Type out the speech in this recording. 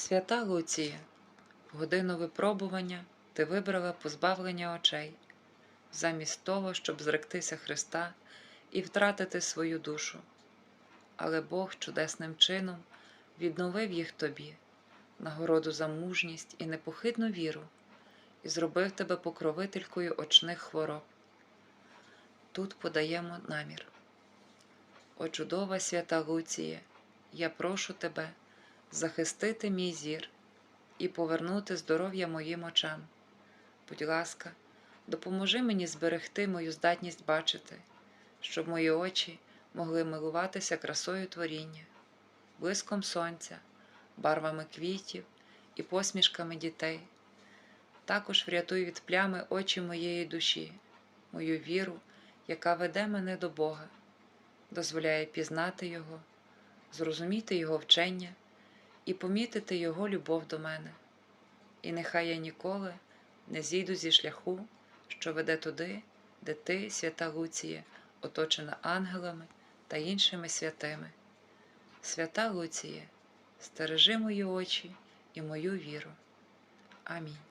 Свята Луція, в годину випробування ти вибрала позбавлення очей, замість того, щоб зректися Христа і втратити свою душу. Але Бог чудесним чином відновив їх тобі, нагороду за мужність і непохитну віру, і зробив тебе покровителькою очних хвороб. Тут подаємо намір. О чудова свята Луція, я прошу тебе захистити мій зір і повернути здоров'я моїм очам. Будь ласка, допоможи мені зберегти мою здатність бачити, щоб мої очі могли милуватися красою творіння, блиском сонця, барвами квітів і посмішками дітей. Також врятуй від плями очі моєї душі, мою віру, яка веде мене до Бога, дозволяє пізнати Його, зрозуміти Його вчення і помітити Його любов до мене. І нехай я ніколи не зійду зі шляху, що веде туди, де ти, свята Луція, оточена ангелами та іншими святими. Свята Луція, стережи мої очі і мою віру. Амінь.